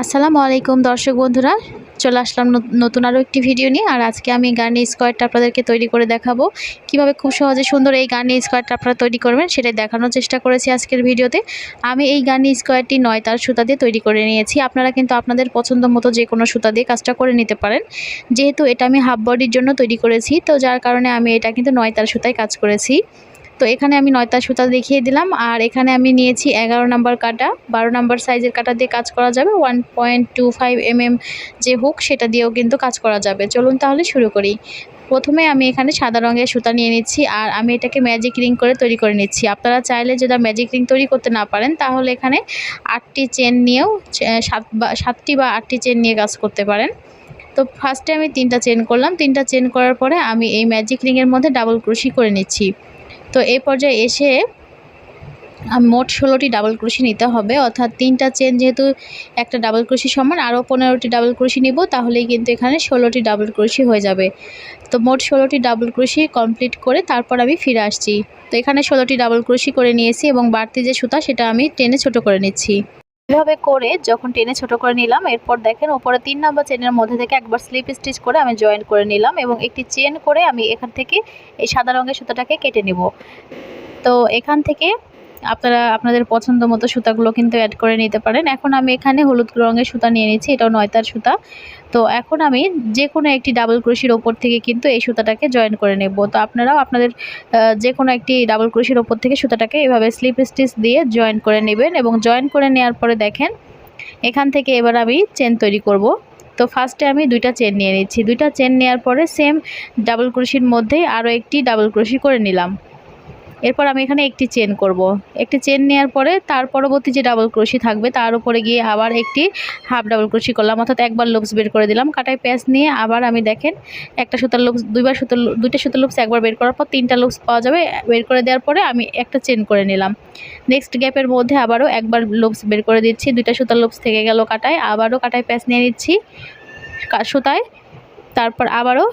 আসসালামু আলাইকুম, দর্শক বন্ধুরা। চলে আসলাম নত- নতুন আরও একটি ভিডিও নিয়ে, আর আজকে আমি গার্নি স্কোয়ারটা আপনাদেরকে তৈরি করে দেখাবো। কীভাবে খুব সহজে সুন্দর এই গার্নি স্কোয়ারটা আপনারা তৈরি করবেন, সেটাই দেখানোর চেষ্টা করেছি আজকের ভিডিওতে আমি এই গার্নি স্কোয়ারটি নয়, তার সুতা দিয়ে তৈরি করে নিয়েছি। আপনারা কিন্তু আপনাদের পছন্দ মতো যে কোনো সুতা দিয়ে কাজটা করে নিতে পারেন। যেহেতু এটা আমি হাফ বডির জন্য তৈরি করেছি, তো যার কারণে আমি এটা কিন্তু নয়, তার সুতায় কাজ করেছি। তো এখানে আমি নয়তা সুতা দেখিয়ে দিলাম। আর এখানে আমি নিয়েছি এগারো নাম্বার কাটা। বারো নাম্বার সাইজের কাটা দিয়ে কাজ করা যাবে। One point two five M M hook, সেটা দিয়েও কিন্তু কাজ করা যাবে। চলুন তাহলে শুরু করি। প্রথমে আমি এখানে সাদা রঙের সুতা নিয়ে নিচ্ছি আর আমি এটাকে ম্যাজিক রিং করে তৈরি করে নিচ্ছি। আপনারা চাইলে যদি ম্যাজিক রিং তৈরি করতে না পারেন, তাহলে এখানে আটটি চেন নিয়েও সাত বা, সাতটি বা আটটি চেন নিয়ে কাজ করতে পারেন। তো ফার্স্টে আমি তিনটা চেন করলাম। তিনটা চেন করার পরে আমি এই ম্যাজিক রিংয়ের মধ্যে ডাবল ক্রুশি করে নিচ্ছি। তো এই পর্যায়ে এসে মোট ষোলোটি ডাবল ক্রুশি নিতে হবে। অর্থাৎ তিনটা চেন যেহেতু একটা ডাবল ক্রুশি সমান আরও পনেরোটি ডাবল ক্রুশি নিব, তাহলেই কিন্তু এখানে ষোলোটি ডাবল ক্রুশি হয়ে যাবে। তো মোট ষোলোটি ডাবল ক্রুশি কমপ্লিট করে তারপর আমি ফিরে আসছি। তো এখানে ষোলোটি ডাবল ক্রুশি করে নিয়েছি এবং বাড়তি যে সুতা, সেটা আমি টেনে ছোট করে নিচ্ছি। এভাবে করে যখন টেনে ছোট করে নিলাম, এরপর দেখেন উপরে তিন নম্বর চেনের মধ্যে থেকে একবার স্লিপ স্টিচ করে আমি জয়েন করে নিলাম এবং একটি চেন করে আমি এখান থেকে এই সাদা রঙের সুতোটাকে কেটে নেব। তো এখান থেকে আপনারা, আপনাদের পছন্দ মতো সুতাগুলো কিন্তু অ্যাড করে নিতে পারেন। এখন আমি এখানে হলুদ রঙের সুতা নিয়ে নিচ্ছি এটাও নয়তার সুতা। তো এখন আমি যে কোনো একটি ডাবল ক্রোশির ওপর থেকে কিন্তু এই সুতাটাকে জয়েন করে নেব। তো আপনারাও আপনাদের যে কোনো একটি ডাবল ক্রোশির ওপর থেকে সুতাটাকে এভাবে স্লিপ স্টিচ দিয়ে জয়েন করে নেবেন এবং জয়েন করে নেওয়ার পরে দেখেন, এখান থেকে এবার আমি চেন তৈরি করব। তো ফার্স্টে আমি দুইটা চেন নিয়ে নিচ্ছি। দুইটা চেন নেওয়ার পরে সেম ডাবল ক্রোশির মধ্যেই আরও একটি ডাবল ক্রোশি করে নিলাম। এরপর আমি এখানে একটি চেন করব। একটি চেন নেওয়ার পরে তার পরবর্তী যে ডাবল ক্রোশি থাকবে, তার উপরে গিয়ে আবার একটি হাফ ডাবল ক্রোশি করলাম। অর্থাৎ একবার লুপস বের করে দিলাম। কাটায় প্যাচ নিয়ে আবার আমি দেখেন, একটা সুতার লুপস দুইবার সুতার দুইটা সুতার লুপস একবার বের করার পর তিনটা লুপস পাওয়া যাবে। বের করে দেওয়ার পরে আমি একটা চেন করে নিলাম। নেক্সট গ্যাপের মধ্যে আবারও একবার লুপস বের করে দিচ্ছি। দুইটা সুতার লুপস থেকে গেল কাটায়। আবারও কাটায় প্যাচ নিয়ে নিচ্ছি সুতায়। তারপর আবারও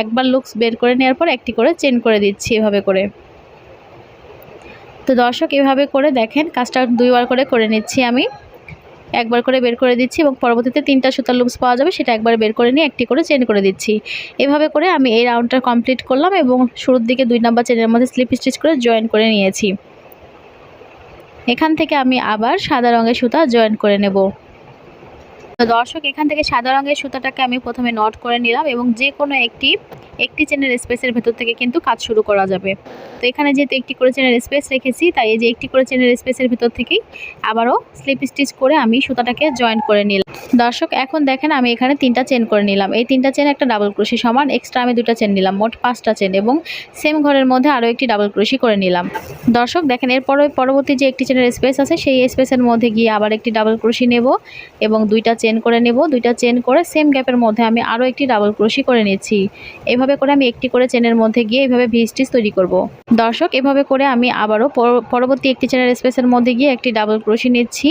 একবার লুপস বের করে নেওয়ার পর একটি করে চেন করে দিচ্ছি এভাবে করে। তো দর্শক এভাবে করে দেখেন, কাজটা দুইবার করে করে নিচ্ছি আমি। একবার করে বের করে দিচ্ছি এবং পরবর্তীতে তিনটা সুতার লুপস পাওয়া যাবে, সেটা একবার বের করে নিয়ে একটি করে চেন করে দিচ্ছি। এভাবে করে আমি এই রাউন্ডটা কমপ্লিট করলাম এবং শুরুর দিকে দুই নাম্বার চেনের মধ্যে স্লিপ স্টিচ করে জয়েন করে নিয়েছি। এখান থেকে আমি আবার সাদা রঙের সুতা জয়েন করে নেব। তো দর্শক, এখান থেকে সাদা রঙের সুতাটাকে আমি প্রথমে নট করে নিলাম এবং যে কোনো একটি একটি চেনের স্পেসের ভেতর থেকে কিন্তু কাজ শুরু করা যাবে। তো এখানে যেহেতু একটি করে চেনের স্পেস রেখেছি, তাই এই যে একটি করে চেনের স্পেসের ভিতর থেকেই আবারও স্লিপ স্টিচ করে আমি সুতাটাকে জয়েন করে নিলাম। দর্শক, এখন দেখেন আমি এখানে তিনটা চেন করে নিলাম। এই তিনটা চেন একটা ডাবল ক্রোশি সমান এক্সট্রা আমি দুটো চেন নিলাম, মোট পাঁচটা চেন এবং সেম ঘরের মধ্যে আরও একটি ডাবল ক্রোশি করে নিলাম। দর্শক, দেখেন এরপরে পরবর্তী যে একটি চেনের স্পেস আছে, সেই স্পেসের মধ্যে গিয়ে আবার একটি ডাবল ক্রোশি নেব এবং দুইটা চেন করে নেব, দুইটা চেন করে সেম গ্যাপের মধ্যে আমি আরও একটি ডাবল ক্রোশি করে নিচ্ছি। এভাবে করে আমি একটি করে চেনের মধ্যে গিয়ে এভাবে ভি স্টিচ তৈরি করব। দর্শক, এভাবে করে আমি আবারও পরবর্তী একটি চেনের স্পেসের মধ্যে গিয়ে একটি ডাবল ক্রোশি নিচ্ছি।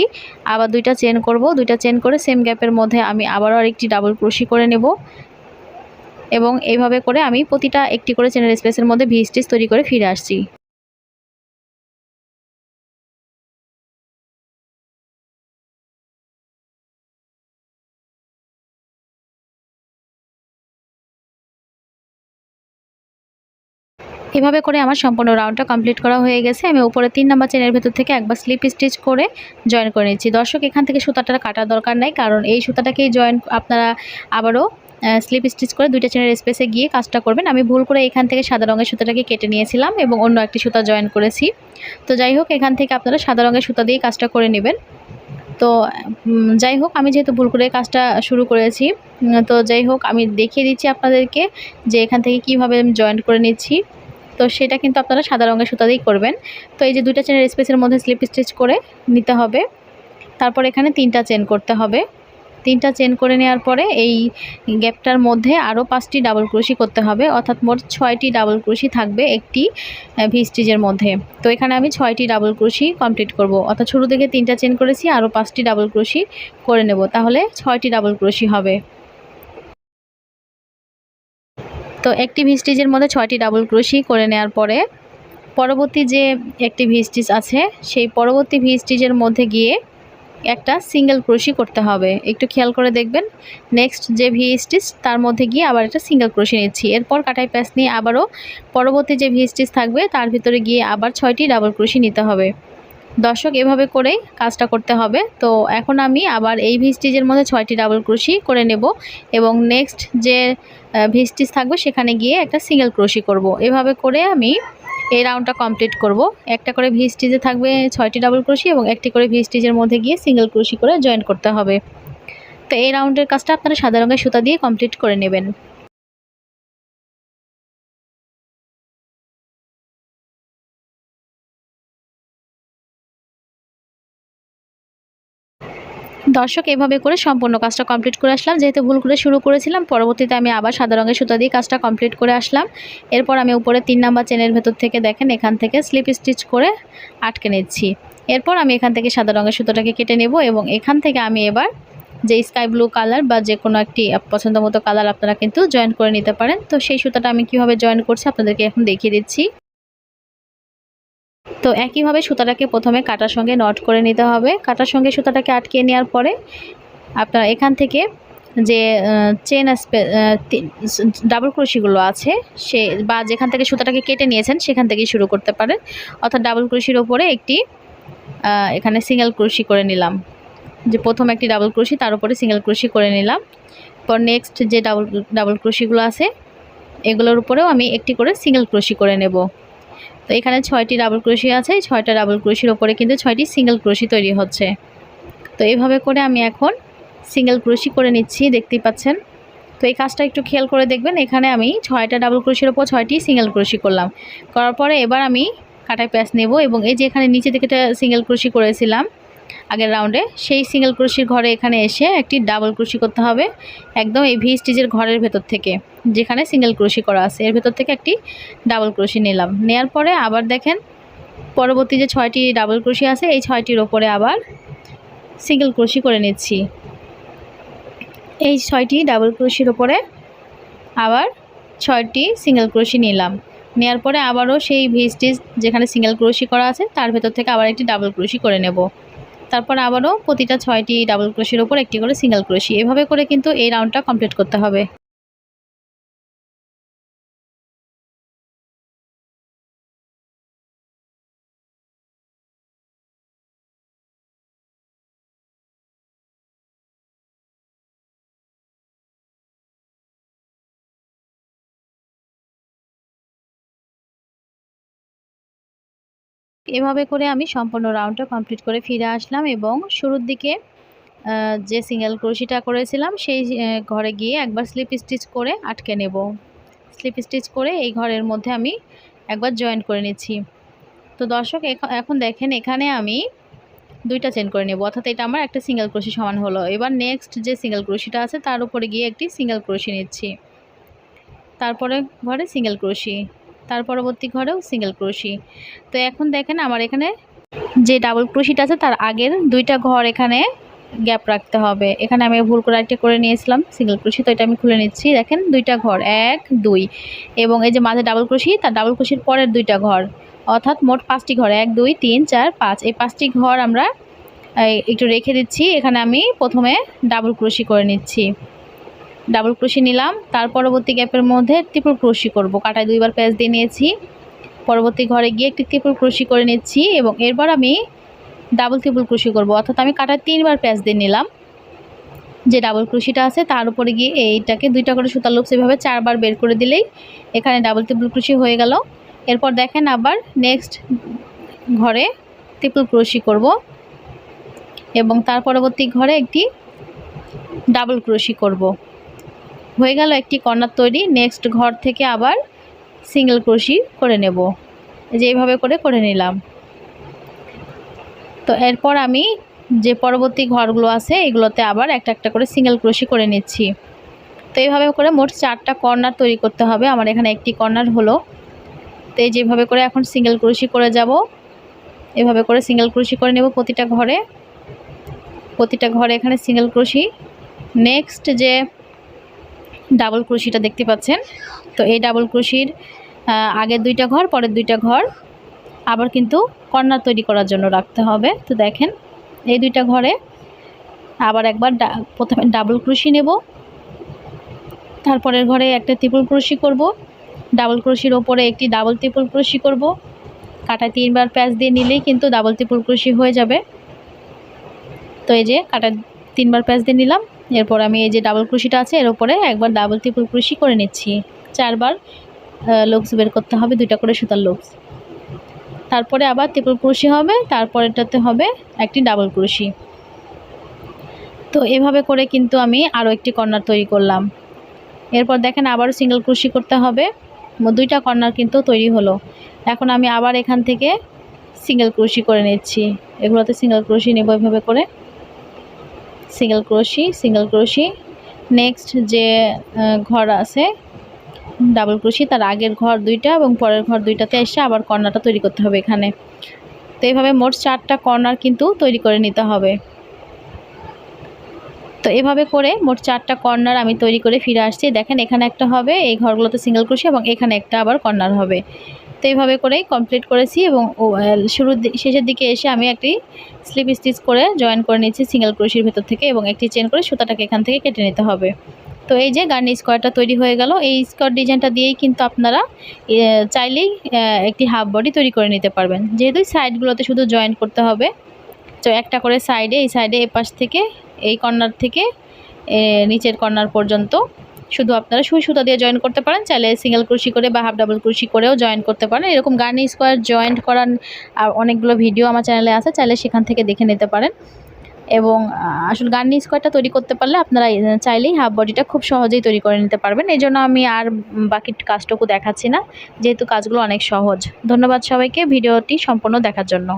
আবার দুইটা চেন করব, দুইটা চেন করে সেম গ্যাপের মধ্যে আমি আবারও আরেকটি ডাবল ক্রোশি করে নেব। এবং এইভাবে করে আমি প্রতিটা একটি করে চেনের স্পেসের মধ্যে ভি স্টিচ তৈরি করে ফিরে আসছি। এভাবে করে আমার সম্পূর্ণ রাউন্ডটা কমপ্লিট করা হয়ে গেছে। আমি উপরে তিন নাম্বার চেনের ভেতর থেকে একবার স্লিপ স্টিচ করে জয়েন করে নিচ্ছি। দর্শক, এখান থেকে সুতাটা কাটার দরকার নাই, কারণ এই সুতাটাকেই জয়েন আপনারা আবারও স্লিপ স্টিচ করে দুইটা চেনের স্পেসে গিয়ে কাজটা করবেন। আমি ভুল করে এখান থেকে সাদা রঙের সুতাটাকে কেটে নিয়েছিলাম এবং অন্য একটি সুতা জয়েন করেছি। তো যাই হোক, এখান থেকে আপনারা সাদা রঙের সুতা দিয়ে কাজটা করে নেবেন। তো যাই হোক, আমি যেহেতু ভুল করে কাজটা শুরু করেছি তো যাই হোক, আমি দেখিয়ে দিচ্ছি আপনাদেরকে যে এখান থেকে কীভাবে আমি জয়েন করে নিচ্ছি। তো সেটা কিন্তু আপনারা সাদা রঙের সুতা দিয়েই করবেন। তো এই যে দুইটা চেনের স্পেসের মধ্যে স্লিপ স্টিচ করে নিতে হবে। তারপর এখানে তিনটা চেন করতে হবে। তিনটা চেন করে নেওয়ার পরে এই গ্যাপটার মধ্যে আরও পাঁচটি ডাবল ক্রোশি করতে হবে। অর্থাৎ মোট ছয়টি ডাবল ক্রোশি থাকবে একটি ভি স্টিচের মধ্যে। তো এখানে আমি ছয়টি ডাবল ক্রোশি কমপ্লিট করব। অর্থাৎ শুরু থেকে তিনটা চেন করেছি, আরও পাঁচটি ডাবল ক্রোশি করে নেব। তাহলে ছয়টি ডাবল ক্রোশি হবে। তো একটি ভি স্টিচের মধ্যে ছয়টি ডাবল ক্রোশি করে নেওয়ার পরে পরবর্তী যে একটি ভি স্টিচ আছে, সেই পরবর্তী ভি স্টিচের মধ্যে গিয়ে একটা সিঙ্গেল ক্রোশি করতে হবে। একটু খেয়াল করে দেখবেন। নেক্সট যে ভি স্টিচ তার মধ্যে গিয়ে আবার একটা সিঙ্গেল ক্রোশি নিচ্ছি। এরপর কাটাই প্যাচ নিয়ে আবারও পরবর্তী যে ভি স্টিচ থাকবে, তার ভিতরে গিয়ে আবার ছয়টি ডাবল ক্রোশি নিতে হবে। দর্শক এভাবে করেই কাজটা করতে হবে। তো এখন আমি আবার এই ভি স্টিচের মধ্যে ছয়টি ডাবল ক্রোশি করে নেব এবং নেক্সট যে ভি স্টিচ থাকবে সেখানে গিয়ে একটা সিঙ্গেল ক্রোশি করব। এভাবে করে আমি এই রাউন্ডটা কমপ্লিট করব। একটা করে ভি স্টিচে থাকবে ছয়টি ডাবল ক্রোশি এবং একটি করে ভি স্টিচের মধ্যে গিয়ে সিঙ্গেল ক্রোশি করে জয়েন করতে হবে। তো এই রাউন্ডের কাজটা আপনারা সাদা রঙের সুতা দিয়ে কমপ্লিট করে নেবেন। দর্শক এভাবে করে সম্পূর্ণ কাজটা কমপ্লিট করে আসলাম। যেহেতু ভুল করে শুরু করেছিলাম, পরবর্তীতে আমি আবার সাদা রঙের সুতা দিয়ে কাজটা কমপ্লিট করে আসলাম। এরপর আমি উপরে তিন নাম্বার চেনের ভেতর থেকে দেখেন, এখান থেকে স্লিপ স্টিচ করে আটকে নিচ্ছি। এরপর আমি এখান থেকে সাদা রঙের সুতোটাকে কেটে নেব এবং এখান থেকে আমি এবার যে স্কাই ব্লু কালার বা যে কোনো একটি পছন্দ মতো কালার আপনারা কিন্তু জয়েন করে নিতে পারেন। তো সেই সুতাটা আমি কীভাবে জয়েন করছি আপনাদেরকে এখন দেখিয়ে দিচ্ছি। তো একইভাবে সুতাটাকে প্রথমে কাটার সঙ্গে নট করে নিতে হবে। কাটার সঙ্গে সুতাটাকে আটকে নেওয়ার পরে আপনার এখান থেকে যে চেন ডাবল ক্রোশিগুলো আছে, সে, বা যেখান থেকে সুতাটাকে কেটে নিয়েছেন সেখান থেকেই শুরু করতে পারেন। অর্থাৎ ডাবল ক্রোশির ওপরে একটি এখানে সিঙ্গেল ক্রোশি করে নিলাম। যে প্রথম একটি ডাবল ক্রোশি তার উপরে সিঙ্গেল ক্রোশি করে নিলাম। পর নেক্সট যে ডাবল ডাবল ক্রোশিগুলো আছে, এগুলোর উপরেও আমি একটি করে সিঙ্গেল ক্রোশি করে নেব। তো এখানে ছয়টি ডাবল ক্রোশি আছে ছয়টা ডাবল ক্রোশির ওপরে কিন্তু ছয়টি সিঙ্গেল ক্রোশি তৈরি হচ্ছে। তো এইভাবে করে আমি এখন সিঙ্গেল ক্রোশি করে নিচ্ছি, দেখতেই পাচ্ছেন। তো এই কাজটা একটু খেয়াল করে দেখবেন, এখানে আমি ছয়টা ডাবল ক্রোশির ওপর ছয়টি সিঙ্গেল ক্রোশি করলাম। করার পরে এবার আমি কাটায় প্যাঁচ নেব এবং এই যে এখানে নিচে থেকে সিঙ্গেল ক্রোশি করেছিলাম আগের রাউন্ডে সেই সিঙ্গেল ক্রোশির ঘরে এখানে এসে একটি ডাবল ক্রোশি করতে হবে, একদম এই ভি স্টিচের ঘরের ভেতর থেকে, যেখানে সিঙ্গেল ক্রোশি করা আছে। এর ভেতর থেকে একটি ডাবল ক্রোশি নিলাম। নেয়ার পরে আবার দেখেন, পরবর্তী যে ছয়টি ডাবল ক্রোশি আছে, এই ছয়টির ওপরে আবার সিঙ্গেল ক্রোশি করে নিচ্ছি। এই ছয়টি ডাবল ক্রোশির ওপরে আবার ছয়টি সিঙ্গেল ক্রোশি নিলাম। নেওয়ার পরে আবারও সেই ভি স্টিচ যেখানে সিঙ্গেল ক্রোশি করা আছে, তার ভেতর থেকে আবার একটি ডাবল ক্রোশি করে নেব। তারপর আবারও প্রতিটা ছয়টি ডাবল ক্রোশের ওপর একটি করে সিঙ্গেল ক্রোশি এভাবে করে কিন্তু এই রাউন্ডটা কমপ্লিট করতে হবে। এভাবে করে আমি সম্পূর্ণ রাউন্ডটা কমপ্লিট করে ফিরে আসলাম এবং শুরুর দিকে যে সিঙ্গেল ক্রোশিটা করেছিলাম, সেই ঘরে গিয়ে একবার স্লিপ স্টিচ করে আটকে নেব। স্লিপ স্টিচ করে এই ঘরের মধ্যে আমি একবার জয়েন করে নিচ্ছি। তো দর্শক এখন দেখেন এখানে আমি দুইটা চেন করে নেব, অর্থাৎ এটা আমার একটা সিঙ্গেল ক্রোশি সমান হলো। এবার নেক্সট যে সিঙ্গেল ক্রোশিটা আছে, তার উপরে গিয়ে একটি সিঙ্গেল ক্রোশি নিচ্ছি। তারপরে ঘরে সিঙ্গেল ক্রোশি তার পরবর্তী ঘরেও সিঙ্গেল ক্রোশি। তো এখন দেখেন আমার এখানে যে ডাবল ক্রোশিটা আছে, তার আগের দুইটা ঘর এখানে গ্যাপ রাখতে হবে। এখানে আমি ভুল করে একটা করে নিয়েছিলাম সিঙ্গেল ক্রোশি, তো এটা আমি খুলে নিচ্ছি। দেখেন দুইটা ঘর, এক, দুই। এবং এই যে মাঝে ডাবল ক্রোশি, তার ডাবল ক্রোশির পরের দুইটা ঘর। অর্থাৎ মোট পাঁচটি ঘর, এক, দুই, তিন, চার, পাঁচ। এই পাঁচটি ঘর আমরা একটু রেখে দিচ্ছি। এখানে আমি প্রথমে ডাবল ক্রোশি করে নিচ্ছি। ডাবল ক্রোশি নিলাম। তার পরবর্তী গ্যাপের মধ্যে ত্রিপুল ক্রোশি করব। কাটায় দুইবার প্যাচ দিয়ে নিয়েছি। পরবর্তী ঘরে গিয়ে একটি ত্রিপুল ক্রোশি করে নিচ্ছি এবং এরপর আমি ডাবল ত্রিপুল ক্রোশি করব। অর্থাৎ আমি কাটায় তিনবার প্যাচ দিয়ে নিলাম। যে ডাবল ক্রোশিটা আছে, তার উপরে গিয়ে এইটাকে দুইটা করে সুতার লোক সেভাবে চারবার বের করে দিলেই এখানে ডাবল ত্রিপুল ক্রোশি হয়ে গেল। এরপর দেখেন আবার নেক্সট ঘরে ত্রিপুল ক্রোশি করব এবং তার পরবর্তী ঘরে একটি ডাবল ক্রোশি করব। হয়ে গেল একটি কর্নার তৈরি। নেক্সট ঘর থেকে আবার সিঙ্গেল ক্রোশি করে নেব। যে এইভাবে করে করে নিলাম। তো এরপর আমি যে পরবর্তী ঘরগুলো আছে, এগুলোতে আবার একটা একটা করে সিঙ্গেল ক্রোশি করে নিচ্ছি। তো এইভাবে করে মোট চারটা কর্নার তৈরি করতে হবে। আমার এখানে একটি কর্নার হলো। তো এই যেভাবে করে এখন সিঙ্গেল ক্রোশি করে যাব। এভাবে করে সিঙ্গেল ক্রোশি করে নেব প্রতিটা ঘরে। প্রতিটা ঘরে এখানে সিঙ্গেল ক্রোশি নেক্সট যে ডাবল ক্রোশিটা দেখতে পাচ্ছেন। তো এই ডাবল ক্রোশির আগের দুইটা ঘর, পরের দুইটা ঘর আবার কিন্তু কর্নার তৈরি করার জন্য রাখতে হবে। তো দেখেন, এই দুইটা ঘরে আবার একবার প্রথমে ডাবল ক্রুশি নেব। তারপরের ঘরে একটা ত্রিপুল ক্রুশি করব। ডাবল ক্রুশির ওপরে একটি ডাবল ত্রিপুল ক্রুশি করব। কাটায় তিনবার প্যাচ দিয়ে নিলেই কিন্তু ডাবল ত্রিপুল ক্রুশি হয়ে যাবে। তো এই যে কাটা তিনবার প্যাচ দিয়ে নিলাম। এরপর আমি এই যে ডাবল ক্রুশিটা আছে, এর উপরে একবার ডাবল ত্রিপুল ক্রুশি করে নিচ্ছি। চারবার লোকস বের করতে হবে, দুইটা করে সুতার লোকস তারপরে আবার ত্রিপুল ক্রুশি হবে তারপরেটাতে হবে একটি ডাবল ক্রুশি তো এভাবে করে কিন্তু আমি আরও একটি কর্নার তৈরি করলাম। এরপর দেখেন আবারও সিঙ্গেল ক্রুশি করতে হবে, দুইটা কর্নার কিন্তু তৈরি হলো। এখন আমি আবার এখান থেকে সিঙ্গেল ক্রুশি করে নিচ্ছি। এগুলোতে সিঙ্গেল ক্রুশি নেব এভাবে করে। Single crochet single crochet next যে ঘর আছে ডাবল ক্রোশি তার আগের ঘর দুইটা এবং পরের ঘর দুইটাতে এসে আবার কর্নারটা তৈরি করতে হবে এখানে। তো এইভাবে মোট চারটা কর্নার কিন্তু তৈরি করে নিতে হবে। তো এভাবে করে মোট চারটা কর্নার আমি তৈরি করে ফিরে আসছি। দেখেন এখানে একটা হবে, এই ঘরগুলোতে সিঙ্গেল ক্রোশি এবং এখানে একটা আবার কর্নার হবে। তো এইভাবে করেই কমপ্লিট করেছি এবং শুরুর শেষের দিকে এসে আমি একটি স্লিপ স্টিচ করে জয়েন করে নিয়েছি সিঙ্গেল ক্রোশির ভেতর থেকে এবং একটি চেন করে সুতাটাকে এখান থেকে কেটে নিতে হবে। তো এই যে গার্নি স্কোয়ারটা তৈরি হয়ে গেল, এই স্কোয়ার ডিজাইনটা দিয়েই কিন্তু আপনারা চাইলেই একটি হাফ বডি তৈরি করে নিতে পারবেন। যেহেতু সাইডগুলোতে শুধু জয়েন করতে হবে, তো একটা করে সাইডে এই সাইডে এ পাশ থেকে, এই কর্নার থেকে নিচের কর্নার পর্যন্ত শুধু আপনারা সুই সুতা দিয়ে জয়েন করতে পারেন, চাইলে সিঙ্গেল ক্রুশি করে বা হাফ ডাবল ক্রুশি করেও জয়েন করতে পারেন। এরকম গার্নি স্কোয়ার জয়েন্ট করার আর অনেকগুলো ভিডিও আমার চ্যানেলে আছে, চাইলে সেখান থেকে দেখে নিতে পারেন। এবং আসলে গার্নি স্কোয়ারটা তৈরি করতে পারলে আপনারা চাইলেই হাফ বডিটা খুব সহজেই তৈরি করে নিতে পারবেন। এই জন্য আমি আর বাকি কাজটুকু দেখাচ্ছি না, যেহেতু কাজগুলো অনেক সহজ। ধন্যবাদ সবাইকে, ভিডিওটি সম্পূর্ণ দেখার জন্য।